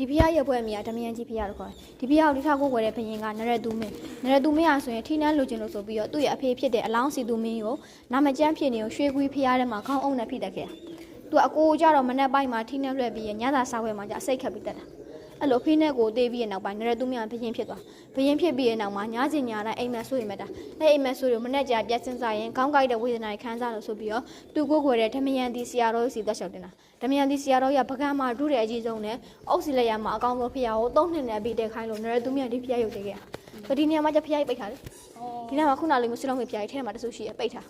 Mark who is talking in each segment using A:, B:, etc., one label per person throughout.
A: ဒီဖျားရဲ့ဘွဲ့အမိကဓမယန်ကြီးဖျားလို့ခေါ်တယ်ဒီဖျားကိုဒီထားကိုဝယ်တဲ့ဘရင်ကနရတူမင်းနရတူမင်းอ่ะဆိုရင်ထိနှန်းလိုချင်လို့ဆိုပြီးတော့သူ့ရဲ့အဖေဖြစ်တဲ့အလောင်းစီသူမင်းကိုနာမကျန်းဖြစ်နေကိုရွှေကွေးဖျားထဲမှာခေါင်းအုံနဲ့ဖိတက်ခဲ့တာသူကအကိုကြတော့မနေ့ပိုင်းမှာထိနှန်းလွှဲပြီးရညသာစားဝဲမှာじအစိတ်ခတ်ပြီးတက်တာ အဲ့လိုဖေးနဲ့ကိုတေးပြီးရနောက်ပိုင်းနရတူမင်းကဘရင်ဖြစ်သွားဘရင်ဖြစ်ပြီးရနောက်မှာညစင်ညာတိုင်းအိမ်မက်ဆိုးရင်မတာအဲ့အိမ်မက်ဆိုးကိုမနေ့ကျပြက်စင်စားရင်ခေါင်းကိုက်တဲ့ဝေဒနာတွေခံစားလို့ဆိုပြီးတော့သူကိုကိုယ်တဲ့ဓမယန်တီဆရာတော်စီသက်လျှောက်တင်တာဓမယန်တီဆရာတော်ရပကံမှာဒုတဲ့အကြီးဆုံးနဲ့အုပ်စီလက်ရမှာအကောင်းဆုံးဖျားကိုသုံးနှစ်နဲ့ပြီးတဲ့ခိုင်းလို့နရတူမင်းကဒီဖျားရုပ်တည်ခဲ့တာဒီနေရာမှာကျဖျားကြီးပိတ်ထားတယ်ဒီနေရာမှာခုနလေးမျိုးဆွလောင်းမေဖျားကြီးထဲမှာတဆူရှိရပိတ်ထား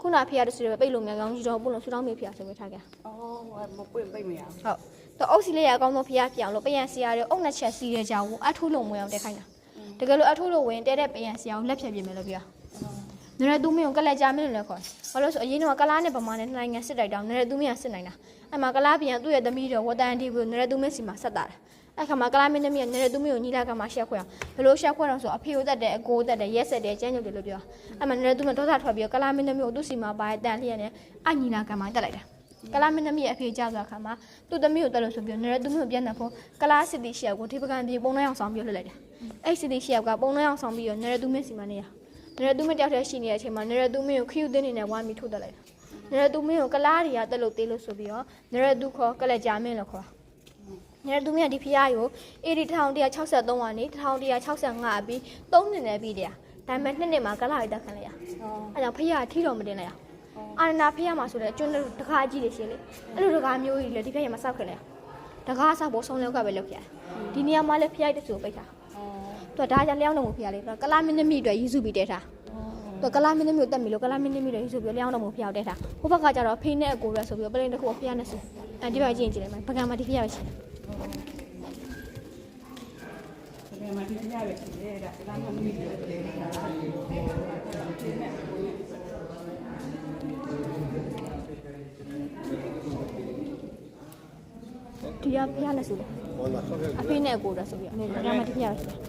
A: ခုနဖျားတဆူရပိတ်လို့မြန်ကောင်းကြီးတော့ပုလို့ဆွလောင်းမေဖျားဆိုပြီးထားခဲ့
B: အော်မပွင့်ပိတ်မရဘူး
A: ဟုတ် တော့အုပ်စီလက်ရအကောင်းဆုံးဖျားပြောင်းလို့ပယံဆရာတွေအုပ်နှစ်ချက်စီးတဲ့ကြောင်ကိုအထိုးလုံးဝင်အောင်တက်ခိုင်းတာတကယ်လို့အထိုးလုံးဝင်တဲတဲ့ပယံဆရာကိုလက်ဖြတ်ပြင်မယ်လို့ပြောနရတူမင်းကိုကလက်ကြမင်းလို့လည်းခေါ်ဘာလို့ဆိုအရင်ကကလားနဲ့ဗမာနဲ့နိုင်ငံစစ်တိုက်တောင်နရတူမင်းကစစ်နိုင်တာအဲ့မှာကလားပြန်သူ့ရဲ့သမီးတော်ဝတန်တီကိုနရတူမင်းစီမှာဆက်တာတယ်အဲ့ခါမှာကလားမင်းသမီးကနရတူမင်းကိုညီလာကမှာရှက်ခွဲအောင်ဘယ်လိုရှက်ခွဲအောင်ဆိုအဖေကိုတက်တယ်အကိုတက်တယ်ရက်ဆက်တယ်ကျန်းညုတ်တယ်လို့ပြောအဲ့မှာနရတူမင်းဒေါသထွက်ပြီးကလားမင်းသမီးကိုသူ့စီမှာပါတန်လျက်နဲ့အညီလာကမှာတက်လိုက်တာ ကလာမင်းသမီးရဲ့အဖေကြသွားခါမှာသူ့သမီးကိုတက်လို့ဆိုပြီးနရသူမျိုးပြန်တဲ့ဖို့ကလာစစ်တီရှေ့ကိုဒီပကံပြေပုံနှောင်းအောင်ဆောင်ပြီးလွှတ်လိုက်တယ်အဲ့စစ်တီရှေ့ကပုံနှောင်းအောင်ဆောင်ပြီးတော့နရသူမင်းစီမနေရနရသူမင်းတယောက်တည်းရှိနေတဲ့အချိန်မှာနရသူမင်းကိုခီယူသိနေနဲ့ဝါမီထုတ်တက်လိုက်တယ်နရသူမင်းကိုကလာတွေကတက်လို့သေးလို့ဆိုပြီးတော့နရသူခေါ်ကလက်ကြာမင်းလို့ခေါ်နရသူမင်းကဒီဖျားကိုအေဒီ1163ကနေ1165အပြီး3နှစ်နဲ့ပြီးတယ်ဒါပေမဲ့နှစ်နှစ်မှာကလာတွေတက်ခံလိုက်ရအဲ့ကြောင့်ဖျားထီတော်မတင်လိုက်ရ အာရနာဖေးရမှာဆိုတဲ့ကျွန်းတကားကြီးတွေရှင်းလေအဲ့လိုတကားမျိုးကြီးလေဒီဖက်ရမှာစောက်ခင်လေတကားဆောက်ဖို့ဆုံးလောက်ကပဲလုပ်ပြတယ်ဒီနေရာမှာလည်းဖျိုက်တဲ့သူကိုပိတ်ထားသူကဒါကြလျောင်းတော့မဖျားလေသူကကလာမင်းသမီးအတွက်ရည်စုပြီးတဲထားသူကကလာမင်းသမီးကိုတက်ပြီလို့ကလာမင်းသမီးတွေရည်စုပြီးလျောင်းတော့မဖျားတဲထားဟိုဘက်ကကျတော့ဖေးနဲ့အကိုရဲဆိုပြီးပလိန်တစ်ခုဖျားနေစီအဲဒီဘက်ကြည့်ရင်ကြည့်လိုက်မယ်ပကံမှာဒီဖျားပဲရှိတယ်
B: ဒီမှာဒီပြရပဲရှိတယ်ဒါကလည်းမမီးတယ်
A: ဒီကဖျားနေစီတယ်အဖေးနဲ့အကိုရဲဆိုပြီးပကံမှာဒီဖျားပဲရှိတယ်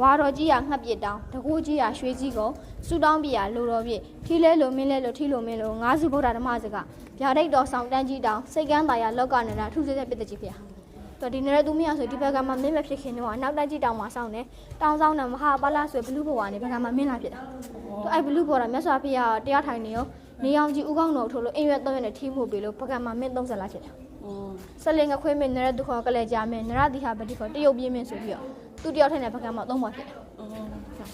A: ဝါတော်ကြီးကငှက်ပြစ်တောင်းတကူကြီးကရွှေကြီးကုန်စူတောင်းပြရလိုတော်ပြည့်ထီလဲလိုမင်းလဲလိုထီလိုမင်းလိုငါးစုဗုဒ္ဓဓမ္မစကဗျာဒိတ်တော်ဆောင်တန်းကြီးတောင်းစိတ်ကန်းသားရလောက်ကနေတာထုစေတဲ့ပြစ်တကြီးဖေ။တော်ဒီနရသူမရဆိုဒီဘက်ကမှမင်းမဖြစ်ခင်တော့အနောက်တန်းကြီးတောင်းမှာစောင်းတယ်။တောင်းဆောင်တယ်မဟာပါလာဆိုဘလူးဘဝကနေဘက်ကမှမင်းလာဖြစ်တာ။သူအဲ့ဘလူးဘော်တာမြတ်စွာဘုရားတရားထိုင်နေရောနေအောင်ကြီးဥကောင်းတော်ထို့လို့အိမ်ရွက်တော့ရနဲ့ထီးမှုပေးလို့ဘက်ကမှမင်း30လာဖြစ်တာ။
B: အော်
A: ဆက်လင်ကခွေးမင်းနရဒုခေါ်ကလေးကြမင်းနရတိဟာပတိခေါ်တရုတ်ပြင်းမင်းဆိုပြီးတော့ သူတယောက်ထဲနဲ့ပကံမှာသုံးပါဖြစ်တယ်
B: အော်